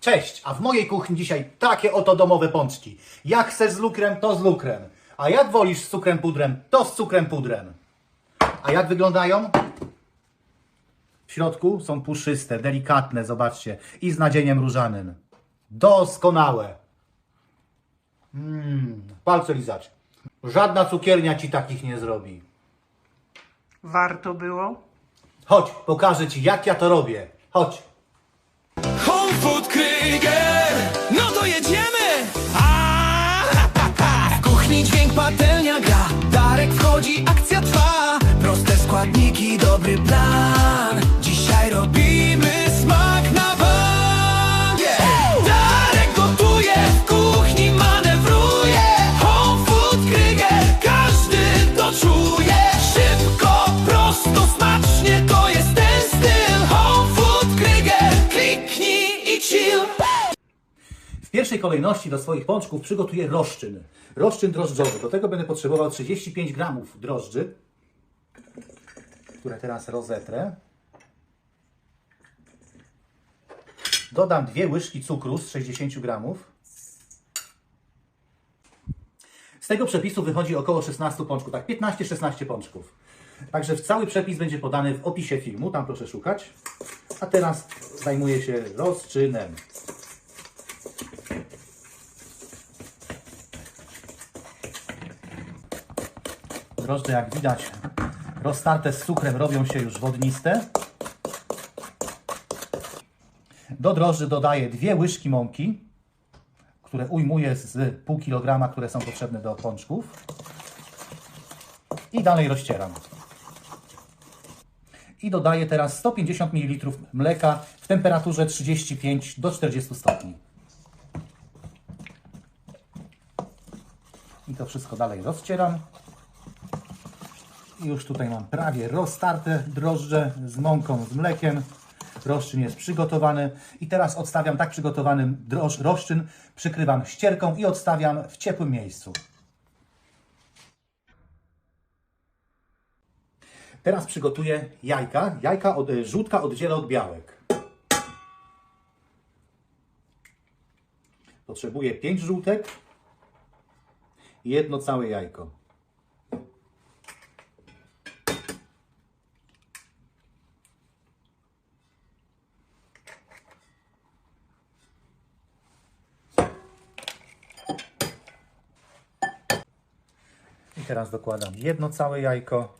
Cześć, a w mojej kuchni dzisiaj takie oto domowe pączki. Jak chcesz z lukrem, to z lukrem. A jak wolisz z cukrem pudrem, to z cukrem pudrem. A jak wyglądają? W środku są puszyste, delikatne, zobaczcie. I z nadzieniem różanym. Doskonałe. Mmm, palce lizać. Żadna cukiernia ci takich nie zrobi. Warto było? Chodź, pokażę ci jak ja to robię. Chodź. Food Krieger, no to jedziemy! A. W kuchni dźwięk patelnia gra, Darek wchodzi, akcja trwa. Proste składniki, dobry plan. Pierwszej kolejności do swoich pączków przygotuję roszczyn. Roszczyn drożdżowy. Do tego będę potrzebował 35 gramów drożdży, które teraz rozetrę. Dodam dwie łyżki cukru z 60 gramów. Z tego przepisu wychodzi około 16 pączków, tak 15-16 pączków. Także cały przepis będzie podany w opisie filmu, tam proszę szukać. A teraz zajmuję się rozczynem. Drożdże, jak widać, roztarte z cukrem robią się już wodniste. Do drożdży dodaję dwie łyżki mąki, które ujmuję z pół kilograma, które są potrzebne do pączków. I dalej rozcieram. I dodaję teraz 150 ml mleka w temperaturze 35 do 40 stopni. I to wszystko dalej rozcieram. Już tutaj mam prawie roztarte drożdże z mąką, z mlekiem. Roszczyn jest przygotowany. I teraz odstawiam tak przygotowany droż, roszczyn, przykrywam ścierką i odstawiam w ciepłym miejscu. Teraz przygotuję jajka. Jajka od, żółtka oddzielę od białek. Potrzebuję 5 żółtek i jedno całe jajko. Teraz dokładam jedno całe jajko.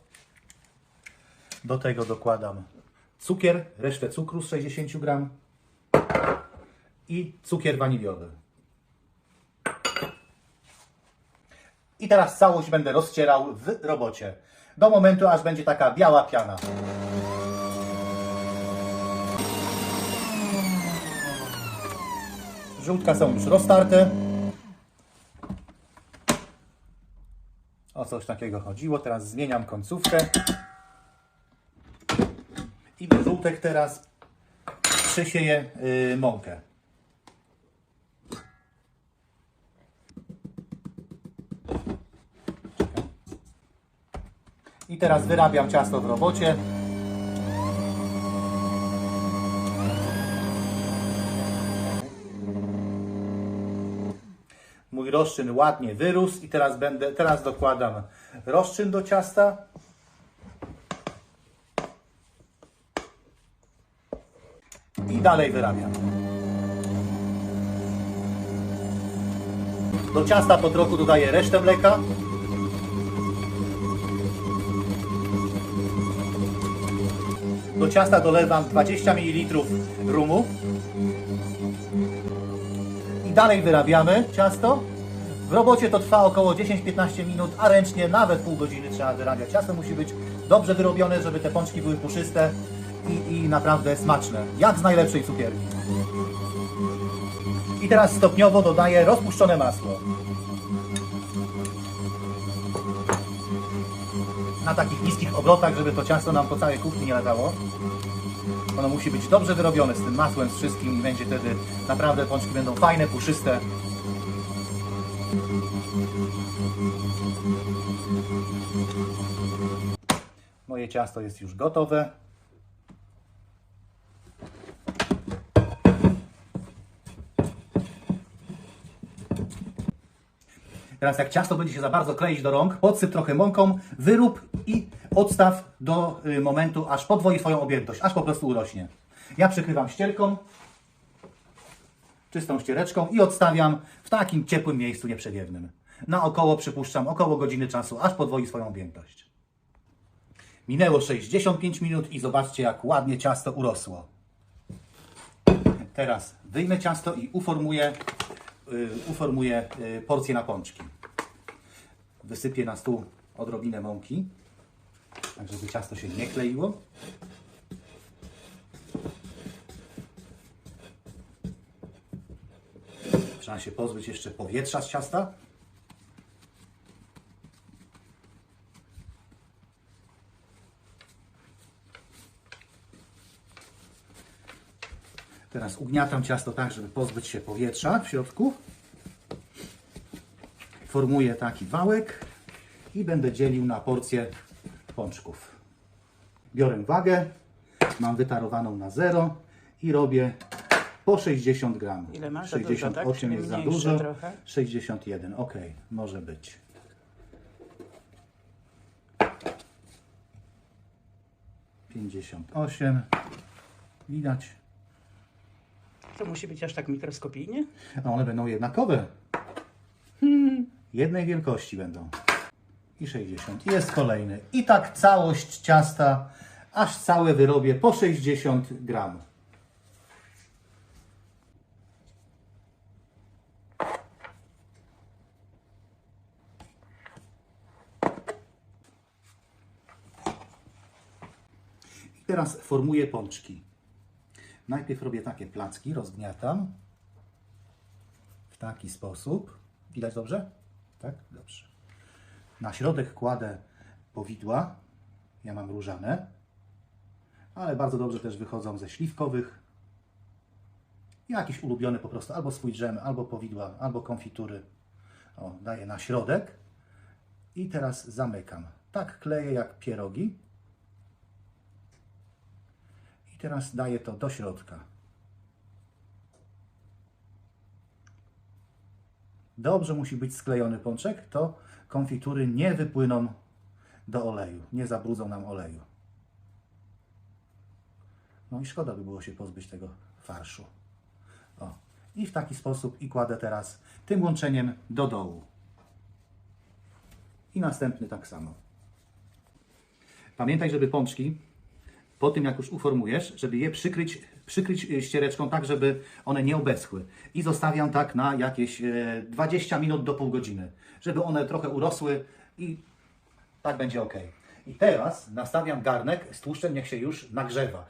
Do tego dokładam cukier, resztę cukru z 60 gram i cukier waniliowy. I teraz całość będę rozcierał w robocie. Do momentu, aż będzie taka biała piana. Żółtka są już roztarte. O coś takiego chodziło. Teraz zmieniam końcówkę. I do żółtek teraz przesieję yy, mąkę. I teraz wyrabiam ciasto w robocie. Mój rozczyn ładnie wyrósł i teraz będę, teraz dokładam rozczyn do ciasta. I dalej wyrabiam. Do ciasta po trochu dodaję resztę mleka. Do ciasta dolewam 20 ml rumu. Dalej wyrabiamy ciasto. W robocie to trwa około 10-15 minut, a ręcznie nawet pół godziny trzeba wyrabiać. Ciasto musi być dobrze wyrobione, żeby te pączki były puszyste i, i naprawdę smaczne. Jak z najlepszej cukierni. I teraz stopniowo dodaję rozpuszczone masło. Na takich niskich obrotach, żeby to ciasto nam po całej kuchni nie latało. Ono musi być dobrze wyrobione z tym masłem, z wszystkim i będzie wtedy naprawdę pączki będą fajne, puszyste. Moje ciasto jest już gotowe. Teraz jak ciasto będzie się za bardzo kleić do rąk, podsyp trochę mąką, wyrób i odstaw do y, momentu, aż podwoi swoją objętość, aż po prostu urośnie. Ja przykrywam ścierką, czystą ściereczką i odstawiam w takim ciepłym miejscu nieprzewiewnym. Na około, przypuszczam, około godziny czasu, aż podwoi swoją objętość. Minęło 65 minut i zobaczcie, jak ładnie ciasto urosło. Teraz wyjmę ciasto i uformuję, y, uformuję y, porcję na pączki. Wysypię na stół odrobinę mąki, tak żeby ciasto się nie kleiło. Trzeba się pozbyć jeszcze powietrza z ciasta. Teraz ugniatam ciasto tak, żeby pozbyć się powietrza w środku. Formuję taki wałek i będę dzielił na porcje pączków. Biorę wagę, mam wytarowaną na zero i robię po 60 gram. Ile masz? Za dużo, tak? 68 jest za dużo. trochę? 61, ok, może być. Pięćdziesiąt osiem. Widać. To musi być aż tak mikroskopijnie? A one będą jednakowe. Jednej wielkości będą. I 60. I Jest kolejny. I tak całość ciasta, aż całe wyrobię po 60 gram. I teraz formuję pączki. Najpierw robię takie placki, rozgniatam w taki sposób. Widać dobrze? Tak? Dobrze. Na środek kładę powidła. Ja mam różane, ale bardzo dobrze też wychodzą ze śliwkowych. Jakiś ulubiony po prostu, albo swój dżem, albo powidła, albo konfitury. O, daję na środek i teraz zamykam. Tak kleję jak pierogi. I teraz daję to do środka. Dobrze musi być sklejony pączek, to konfitury nie wypłyną do oleju, nie zabrudzą nam oleju. No i szkoda by było się pozbyć tego farszu. O. I w taki sposób i kładę teraz tym łączeniem do dołu. I następny tak samo. Pamiętaj, żeby pączki po tym jak już uformujesz, żeby je przykryć, przykryć e, ściereczką tak, żeby one nie obeschły. I zostawiam tak na jakieś e, 20 minut do pół godziny, żeby one trochę urosły i tak będzie ok. I teraz nastawiam garnek z tłuszczem, niech się już nagrzewa.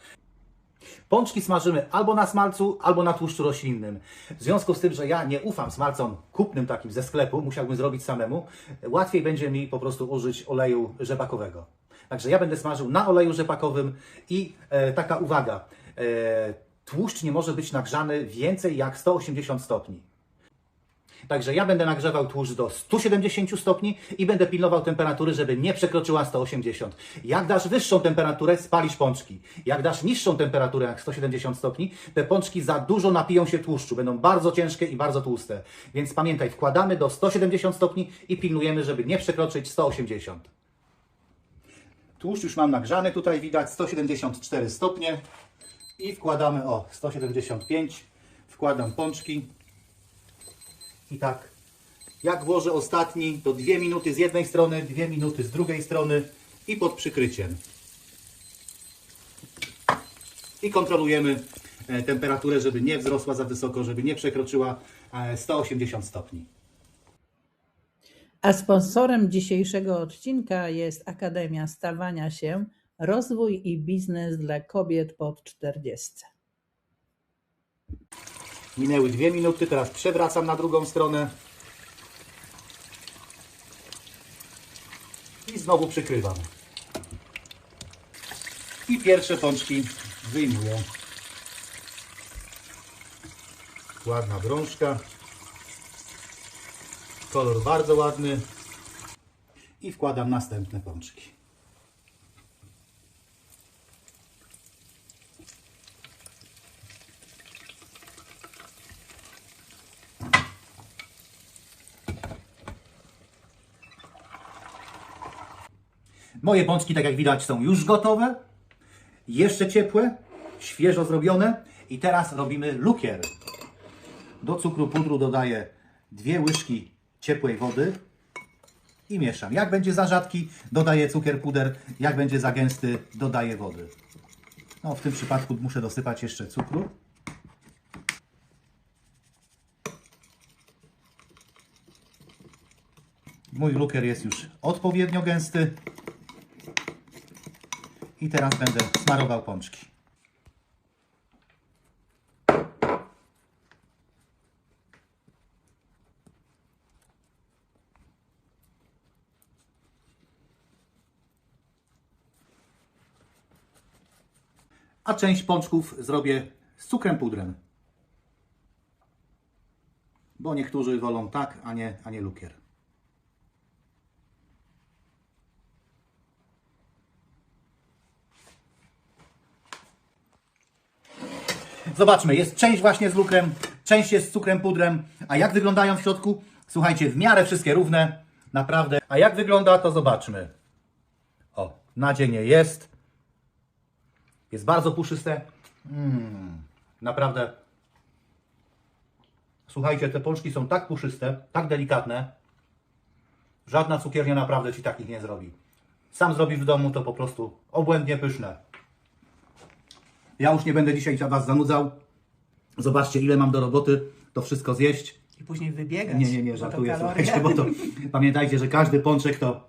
Pączki smażymy albo na smalcu, albo na tłuszczu roślinnym. W związku z tym, że ja nie ufam smalcom kupnym takim ze sklepu, musiałbym zrobić samemu, łatwiej będzie mi po prostu użyć oleju rzepakowego. Także ja będę smażył na oleju rzepakowym i e, taka uwaga, e, tłuszcz nie może być nagrzany więcej jak 180 stopni. Także ja będę nagrzewał tłuszcz do 170 stopni i będę pilnował temperatury, żeby nie przekroczyła 180. Jak dasz wyższą temperaturę, spalisz pączki. Jak dasz niższą temperaturę, jak 170 stopni, te pączki za dużo napiją się tłuszczu. Będą bardzo ciężkie i bardzo tłuste. Więc pamiętaj, wkładamy do 170 stopni i pilnujemy, żeby nie przekroczyć 180. Tłuszcz już mam nagrzany, tutaj widać 174 stopnie i wkładamy o 175. Wkładam pączki i tak jak włożę ostatni, to 2 minuty z jednej strony, 2 minuty z drugiej strony i pod przykryciem. I kontrolujemy e, temperaturę, żeby nie wzrosła za wysoko, żeby nie przekroczyła e, 180 stopni. A sponsorem dzisiejszego odcinka jest Akademia Stawania się Rozwój i biznes dla kobiet pod 40. Minęły dwie minuty, teraz przewracam na drugą stronę. I znowu przykrywam. I pierwsze pączki wyjmuję. Ładna brążka. Kolor bardzo ładny. I wkładam następne pączki. Moje pączki, tak jak widać, są już gotowe, jeszcze ciepłe, świeżo zrobione i teraz robimy lukier. Do cukru pudru dodaję dwie łyżki ciepłej wody i mieszam. Jak będzie za rzadki, dodaję cukier puder, jak będzie za gęsty, dodaję wody. No, w tym przypadku muszę dosypać jeszcze cukru. Mój lukier jest już odpowiednio gęsty. I teraz będę smarował pączki. A część pączków zrobię z cukrem pudrem. Bo niektórzy wolą tak, a nie, a nie lukier. Zobaczmy, jest część właśnie z lukrem, część jest z cukrem pudrem. A jak wyglądają w środku? Słuchajcie, w miarę wszystkie równe, naprawdę. A jak wygląda, to zobaczmy. O, nadzienie jest. Jest bardzo puszyste. Mm, naprawdę. Słuchajcie, te pączki są tak puszyste, tak delikatne. Żadna cukiernia naprawdę Ci takich nie zrobi. Sam zrobisz w domu, to po prostu obłędnie pyszne. Ja już nie będę dzisiaj Was zanudzał. Zobaczcie, ile mam do roboty, to wszystko zjeść. I później wybiegać. Nie, nie, nie, bo żartuję, słuchajcie, bo to pamiętajcie, że każdy pączek to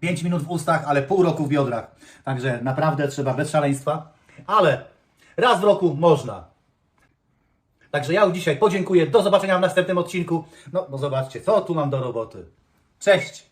5 minut w ustach, ale pół roku w biodrach. Także naprawdę trzeba bez szaleństwa, ale raz w roku można. Także ja już dzisiaj podziękuję, do zobaczenia w następnym odcinku. No, no zobaczcie, co tu mam do roboty. Cześć!